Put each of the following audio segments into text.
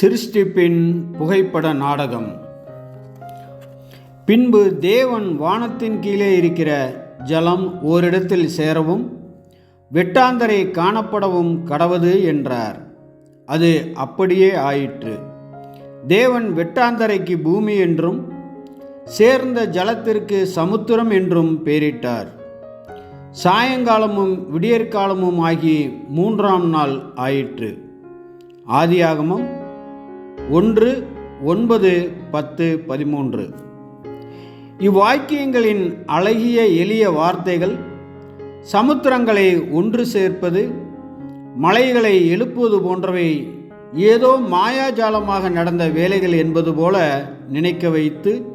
சிருஷ்டிப்பின் புகைப்பட நாடகம். பின்பு தேவன் வானத்தின் கீழே இருக்கிற ஜலம் ஓரிடத்தில் சேரவும் வெட்டாந்தரை காணப்படவும் கடவது என்றார். அது அப்படியே ஆயிற்று. தேவன் வெட்டாந்தரைக்கு பூமி என்றும் சேர்ந்த ஜலத்திற்கு சமுத்திரம் என்றும் பெயரிட்டார். சாயங்காலமும் விடியற்காலமும் ஆகி மூன்றாம் நாள் ஆயிற்று. ஆதியாகமம் ஒன்று ஒன்பது பத்து பதிமூன்று. இவ்வாக்கியங்களின் அழகிய எளிய வார்த்தைகள் சமுத்திரங்களை ஒன்று சேர்ப்பது மலைகளை எழுப்புவது போன்றவை ஏதோ மாயாஜாலமாக நடந்த வேலைகள் என்பது போல நினைக்க வைத்து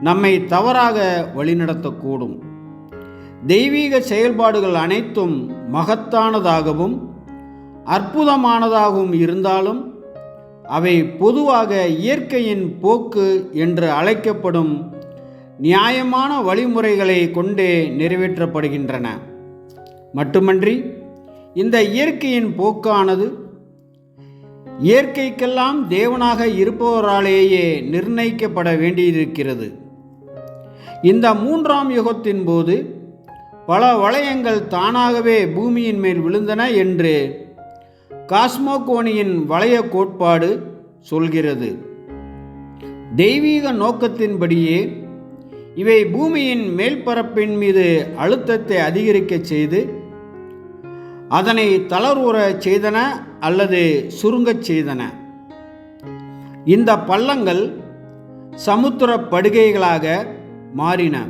நம்மை தவறாக வழிநடத்தக்கூடும். தெய்வீக செயல்பாடுகள் அனைத்தும் மகத்தானதாகவும் அற்புதமானதாகவும் இருந்தாலும் அவை பொதுவாக இயற்கையின் போக்கு என்று அழைக்கப்படும் நியாயமான வழிமுறைகளை கொண்டே நிறைவேற்றப்படுகின்றன. மட்டுமன்றி இந்த இயற்கையின் போக்கானது இயற்கைக்கெல்லாம் தேவனாக இருப்பவராலேயே நிர்ணயிக்கப்பட வேண்டியிருக்கிறது. இந்த மூன்றாம் யுகத்தின் போது பல வளையங்கள் தானாகவே பூமியின் மேல் விழுந்தன என்று காஸ்மோகோனியின் வளைய கோட்பாடு சொல்கிறது. தெய்வீக நோக்கத்தின்படியே இவை பூமியின் மேல்பரப்பின் மீது அழுத்தத்தை அதிகரிக்கச் செய்து அதனை தளர்வுறச் செய்தன அல்லது சுருங்கச் செய்தன. இந்த பள்ளங்கள் சமுத்திர படுகைகளாக மாறின.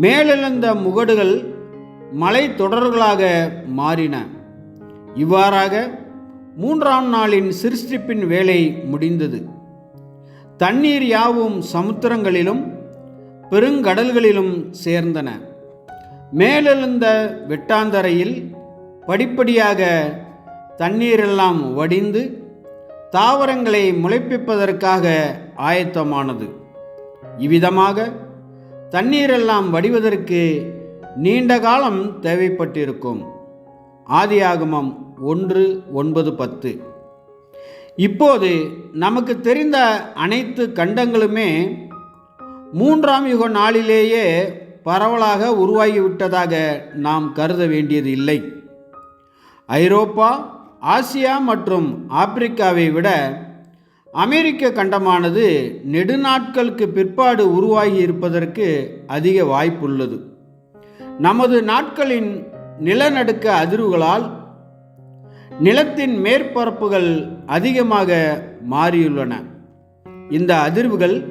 மேலெழுந்த முகடுகள் மலை தொடர்களாக மாறின. இவ்வாறாக மூன்றாம் நாளின் சிருஷ்டிப்பின் வேலை முடிந்தது. தண்ணீர் யாவும் சமுத்திரங்களிலும் பெருங்கடல்களிலும் சேர்ந்தன. மேலெழுந்த வெட்டாந்தரையில் படிப்படியாக தண்ணீரெல்லாம் வடிந்து தாவரங்களை முளைப்பிப்பதற்காக ஆயத்தமானது. இவ்விதமாக தண்ணீரெல்லாம் வடிவதற்கு நீண்ட காலம் தேவைப்பட்டிருக்கும். ஆதியாகமம் ஒன்று ஒன்பது பத்து. இப்போது நமக்கு தெரிந்த அனைத்து கண்டங்களுமே மூன்றாம் யுக நாளிலேயே பரவலாக உருவாகிவிட்டதாக நாம் கருத வேண்டியது இல்லை. ஐரோப்பா ஆசியா மற்றும் ஆப்பிரிக்காவை விட அமெரிக்க கண்டமானது நெடுநாட்களுக்கு பிற்பாடு உருவாகி இருப்பதற்கு அதிக வாய்ப்புள்ளது. நமது நாட்களின் நிலநடுக்க அதிர்வுகளால் நிலத்தின் மேற்பரப்புகள் அதிகமாக மாறியுள்ளன. இந்த அதிர்வுகள்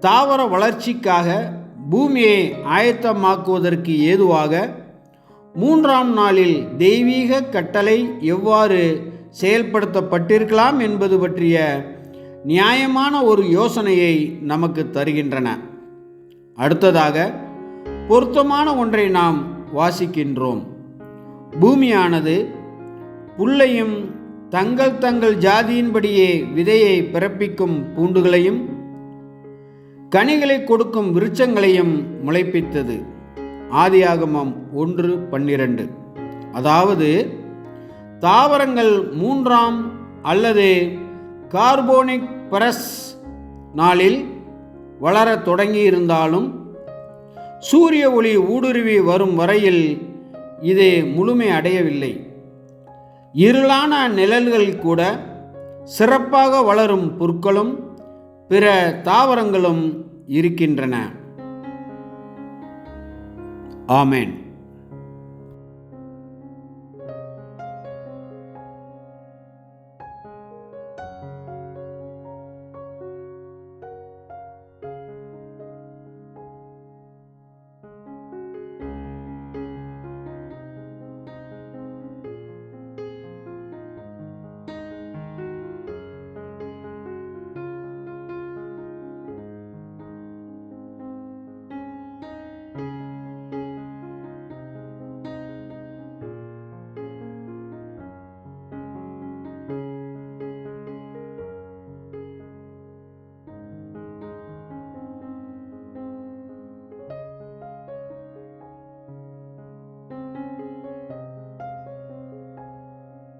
தாவர வளர்ச்சிக்காக பூமியை ஆயத்தமாக்குவதற்கு ஏதுவாக மூன்றாம் நாளில் தெய்வீக கட்டளை எவ்வாறு செயல்படுத்தப்பட்டிருக்கலாம் என்பது பற்றிய நியாயமான ஒரு யோசனையை நமக்கு தருகின்றன. அடுத்ததாக பொருத்தமான ஒன்றை நாம் வாசிக்கின்றோம். பூமியானது புல்லையும் தங்கள் தங்கள் ஜாதியின்படியே விதையை பிறப்பிக்கும் பூண்டுகளையும் கனிகளை கொடுக்கும் விருட்சங்களையும் முளைப்பித்தது. ஆதியாகமம் ஒன்று பன்னிரண்டு. அதாவது தாவரங்கள் மூன்றாம் அல்லது கார்போனிக் பிரஸ் நாளில் வளரத் தொடங்கியிருந்தாலும் சூரிய ஒளி ஊடுருவி வரும் வரையில் இது முழுமை அடையவில்லை. இருளான நிழல்கள் கூட சிறப்பாக வளரும் புற்களும் பிற தாவரங்களும் இருக்கின்றன. ஆமேன்.